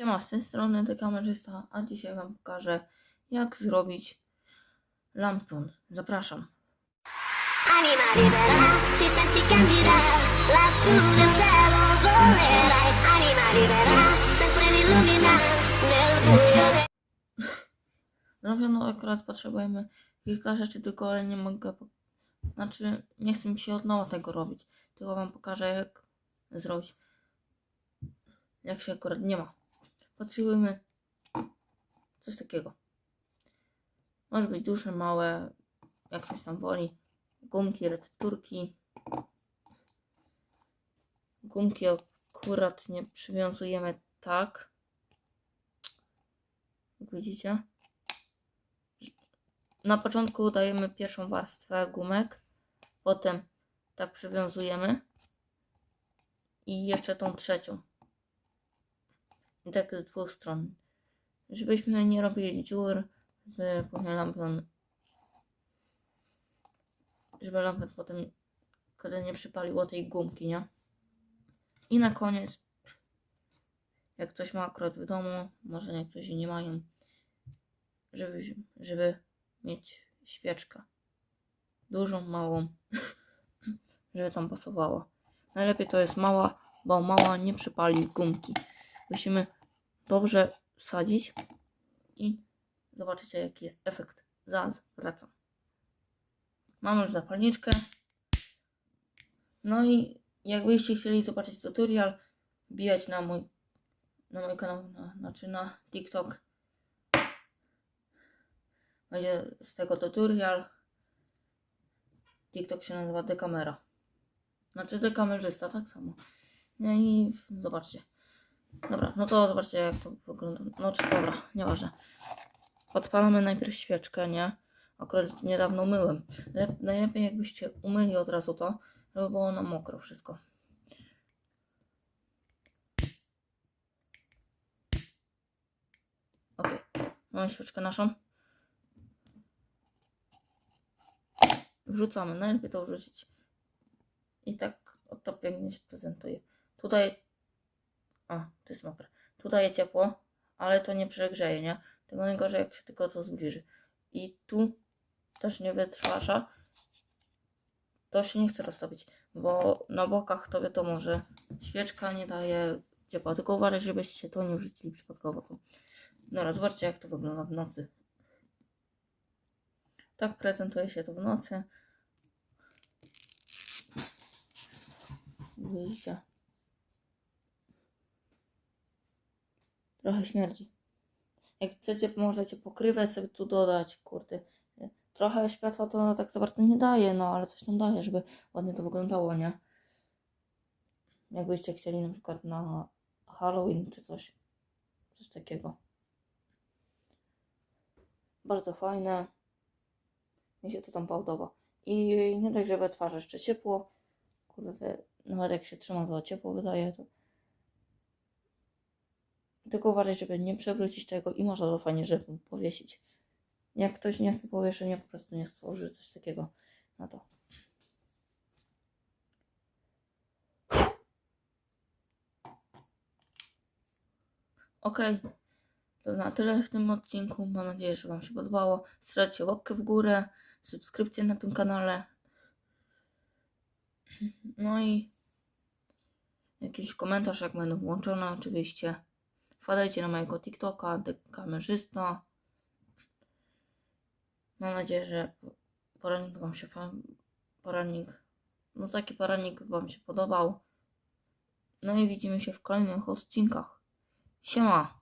Siema, z tej strony The Kamerzysta, a dzisiaj Wam pokażę jak zrobić lampion. Zapraszam. Lampion no, akurat potrzebujemy kilka rzeczy, tylko ale nie mogę. Znaczy, nie chcę mi się od nowa tego robić. Tylko Wam pokażę jak zrobić. Jak się akurat nie ma. Potrzebujemy coś takiego. Może być duże, małe, jak ktoś tam woli. Gumki, recepturki. Gumki akurat nie przywiązujemy tak. Jak widzicie. Na początku dajemy pierwszą warstwę gumek, potem tak przywiązujemy i jeszcze tą trzecią. I tak z dwóch stron. Żebyśmy nie robili dziur, później lampion, żeby lampion potem kiedy nie przypaliło tej gumki, nie? I na koniec, jak ktoś ma akurat w domu, może niektórzy nie mają, żeby, żeby mieć świeczkę. Dużą, małą, żeby tam pasowało. Najlepiej to jest mała, bo mała nie przypali gumki. Musimy dobrze wsadzić i zobaczycie jaki jest efekt. Zaraz wracam. Mam już zapalniczkę. No i jakbyście chcieli zobaczyć tutorial, wbijać na mój na mój kanał, na, znaczy na TikTok będzie z tego tutorial. TikTok się nazywa Dekamera. Znaczy dekamerzysta, tak samo. No i zobaczcie. Dobra, no to zobaczcie jak to wygląda. No czy dobra, nieważne. Odpalamy najpierw świeczkę, nie? Akurat niedawno myłem. Lep, najlepiej jakbyście umyli od razu to, żeby było na mokro wszystko. Ok, mamy świeczkę naszą. Wrzucamy, najlepiej to wrzucić. I tak oto pięknie się prezentuje. Tutaj, a, to jest mokre. Tutaj jest ciepło, ale to nie przegrzeje, nie? Tego najgorzej, jak się tylko to zbliży. I tu też nie wytrwasza. To się nie chce roztopić, bo na bokach to wiadomo, że świeczka nie daje ciepła. Tylko uważaj, żebyście to nie wrzucili przypadkowo. Tu. Dobra, zobaczcie jak to wygląda w nocy. Tak prezentuje się to w nocy. Widzicie. Trochę śmierdzi. Jak chcecie, możecie pokrywę sobie tu dodać, kurde. Trochę światła to tak za bardzo nie daje, no ale coś tam daje, żeby ładnie to wyglądało, nie? Jakbyście chcieli na przykład na Halloween czy coś. Coś takiego. Bardzo fajne. Mi się to tam podoba. I nie dość, że we twarzy jeszcze ciepło. Kurde, nawet jak się trzyma, to ciepło wydaje. To... Tylko uważaj, żeby nie przewrócić tego i można to fajnie, żeby powiesić. Jak ktoś nie chce powieszenia, po prostu nie stworzy coś takiego na to. Okej, to na tyle w tym odcinku. Mam nadzieję, że Wam się podobało. Strzelcie łapkę w górę, subskrypcję na tym kanale. No i jakiś komentarz, jak będą włączone, oczywiście. Wpadajcie na mojego TikToka, The Kamerzysta. Mam nadzieję, że poradnik Wam się poradnik, no taki poradnik Wam się podobał. No i widzimy się w kolejnych odcinkach. Siema!